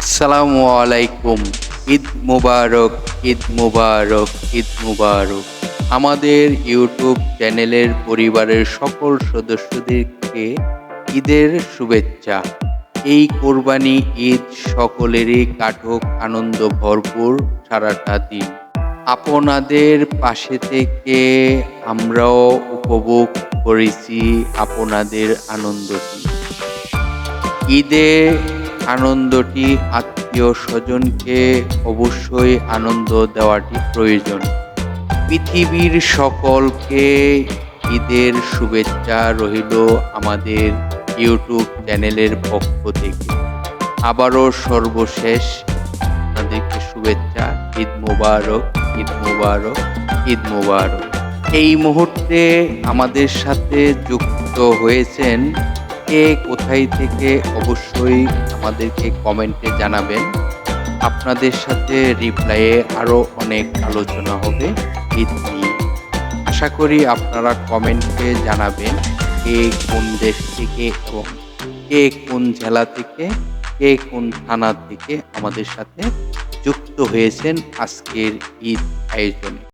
আসসালামু আলাইকুম। ঈদ মুবারক ঈদ মুবারক ঈদ মুবারক। আমাদের ইউটিউব চ্যানেলের পরিবারের সকল সদস্যদেরকে ঈদের শুভেচ্ছা। এই কোরবানি ঈদ সকলেরই কাটক আনন্দ ভরপুর সারাটা দিন। আপনাদের পাশে থেকে আমরাও উপভোগ করেছি আপনাদের আনন্দটি। ঈদে আনন্দটি আত্মীয় স্বজনকে অবশ্যই আনন্দ দেওয়াটি প্রয়োজন। পৃথিবীর সকলকে ঈদের শুভেচ্ছা রইল আমাদের ইউটিউব চ্যানেলের পক্ষ থেকে। আবারও সর্বশেষ আপনাদেরকে শুভেচ্ছা, ঈদ মুবারক ঈদ মুবারক ঈদ মুবারক। এই মুহূর্তে আমাদের সাথে যুক্ত হয়েছেন কে কোথায় থেকে অবশ্যই আমাদেরকে কমেন্টে জানাবেন। আপনাদের সাথে রিপ্লাইয়ে আরও অনেক আলোচনা হবে। আশা করি আপনারা কমেন্টে জানাবেন কে কোন দেশ থেকে এবং কে কোন জেলা থেকে, কে কোন থানা থেকে আমাদের সাথে যুক্ত হয়েছেন আজকের ঈদ আয়োজনে।